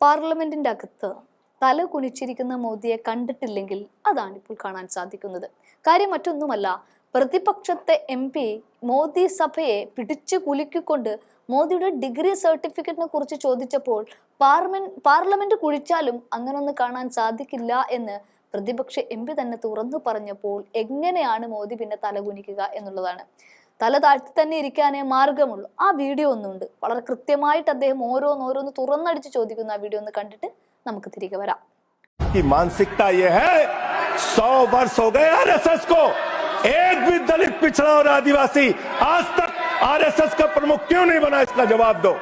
പാർലമെന്റിന്റെ അകത്ത് തല കുനിച്ചിരിക്കുന്ന മോദിയെ കണ്ടിട്ടില്ലെങ്കിൽ അതാണ് ഇപ്പോൾ കാണാൻ സാധിക്കുന്നത്. കാര്യം മറ്റൊന്നുമല്ല പ്രതിപക്ഷത്തെ എം പി മോദി സഭയെ പിടിച്ചു കുലുക്കിക്കൊണ്ട് മോദിയുടെ ഡിഗ്രി സർട്ടിഫിക്കറ്റിനെ കുറിച്ച് ചോദിച്ചപ്പോൾ പാർലമെന്റ് പാർലമെന്റ് കുഴിച്ചാലും അങ്ങനൊന്നും കാണാൻ സാധിക്കില്ല എന്ന് പ്രതിപക്ഷ എം പി തന്നെ തുറന്നു പറഞ്ഞപ്പോൾ എങ്ങനെയാണ് മോദി പിന്നെ തലകുനിക്കുക എന്നുള്ളതാണ്. തല താഴ്ത്തി തന്നെ ഇരിക്കാനേ മാർഗമുള്ളൂ ആ വീഡിയോ ഒന്നുണ്ട് വളരെ കൃത്യമായിട്ട് അദ്ദേഹം ഓരോന്നോരോന്ന് തുറന്നടിച്ച് ചോദിക്കുന്ന ആ വീഡിയോ ഒന്ന് കണ്ടിട്ട് നമുക്ക് തിരികെ വരാം की मानसिकता ये है सौ वर्ष हो गए आरएसएस को एक भी दलित पिछड़ा और आदिवासी आज तक आरएसएस का प्रमुख क्यों नहीं बना इसका जवाब दो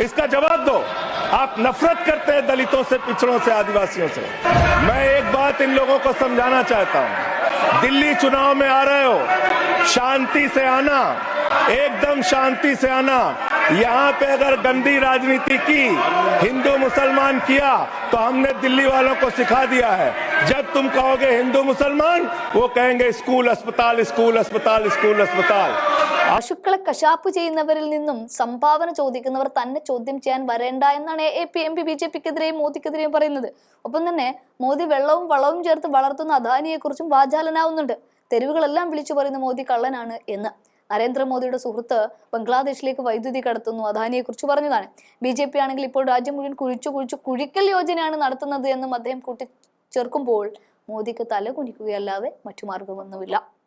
इसका जवाब दो आप नफरत करते हैं दलितों से पिछड़ों से आदिवासियों से मैं एक बात इन लोगों को समझाना चाहता हूं दिल्ली चुनाव में आ रहे हो शांति से आना एकदम शांति से आना यहाँ पे अगर गंदी राजनीति की हिंदू मुसलमान किया तो हमने दिल्ली वालों को सिखा दिया है जब तुम कहोगे हिंदू मुसलमान वो कहेंगे स्कूल अस्पताल स्कूल अस्पताल स्कूल अस्पताल പശുക്കളെ കശാപ്പ് ചെയ്യുന്നവരിൽ നിന്നും സംഭാവന ചോദിക്കുന്നവർ തന്നെ ചോദ്യം ചെയ്യാൻ വരേണ്ട എന്നാണ് A P M P B J പിക്കെതിരെയും മോദിക്കെതിരെയും പറയുന്നത് ഒപ്പം തന്നെ മോദി വെള്ളവും വളവും ചേർത്ത് വളർത്തുന്ന അദാനിയെ കുറിച്ചും വാചാലനാവുന്നുണ്ട് തെരുവുകളെല്ലാം വിളിച്ചു പറയുന്ന മോദി കള്ളനാണ് എന്ന്. നരേന്ദ്രമോദിയുടെ സുഹൃത്ത് ബംഗ്ലാദേശിലേക്ക് വൈദ്യുതി കടത്തുന്നു. അദാനിയെ കുറിച്ച് പറഞ്ഞതാണ്. ബി ജെ പി ആണെങ്കിൽ ഇപ്പോൾ രാജ്യം മുഴുവൻ കുഴിച്ചു കുഴിച്ചു കുഴിക്കൽ യോജനയാണ് നടത്തുന്നത് എന്നും അദ്ദേഹം കൂട്ടിച്ചേർക്കുമ്പോൾ മോദിക്ക് തല കുനിക്കുകയല്ലാതെ മറ്റു മാർഗമൊന്നുമില്ല.